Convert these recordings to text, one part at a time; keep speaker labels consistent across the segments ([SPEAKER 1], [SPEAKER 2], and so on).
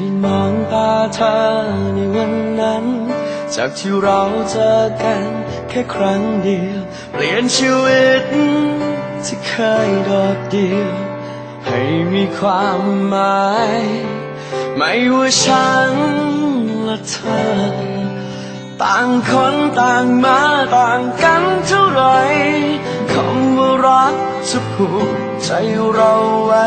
[SPEAKER 1] ได้มองตาเธอในวันนั้น จากที่เราเจอกันแค่ครั้งเดียว เปลี่ยนชีวิตที่เคยโดดเดี่ยว ให้มีความหมาย ไม่ว่าฉันและเธอ ต่างคนต่างมาต่างกันเท่าไหรคำว่ารักจะผูกใจเราไว้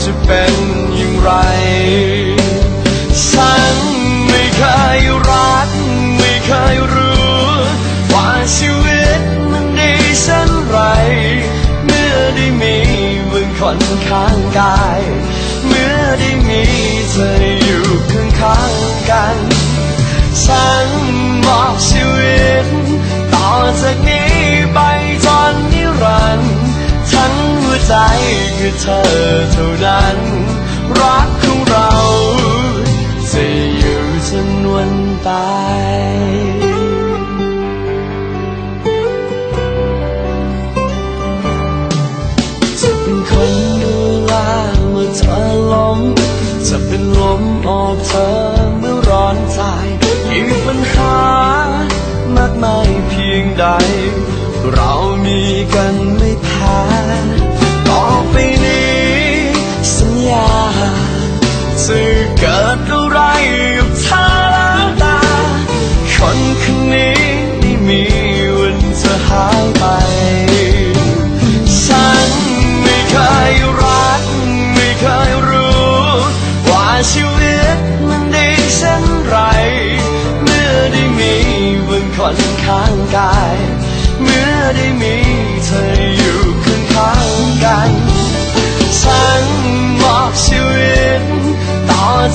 [SPEAKER 1] จะเป็นอย่างไร ฉันไม่เคยรัก ไม่เคยรู้ ว่าชีวิตมันดีเช่นไร เมื่อได้มีมึงคนข้างกาย เมื่อได้มีเธออยู่ข้างข้างๆกัน ฉันมอบชีวิต ต่อจากนี้ ใจคือเธอเท่านั้น รักของเราจะอยู่จนวันตายจะเป็นคนดูแลเมื่อเธอล้มจะเป็นลมโอบเธอเมื่อร้อนใจมีปัญหามากมายเพียงใด เรามีกันไม่แพ้ จะเกิดอะไรกับเธอแล้วตา คนคนนี้ไม่มีวันจะหายไป ฉันไม่เคยรัก ไม่เคยรู้ ว่าชีวิต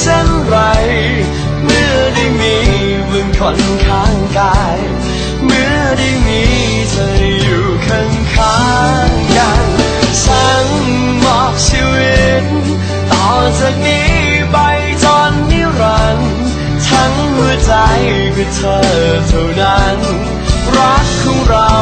[SPEAKER 1] เช่นไร เมื่อได้มีมึงคนข้างกาย เมื่อได้มีเธออยู่ข้างข้างกันฉันมอบชีวิต ต่อจากนี้ไปจนนิรันดร์ทั้งหัวใจคือเธอเท่านั้น รักของเรา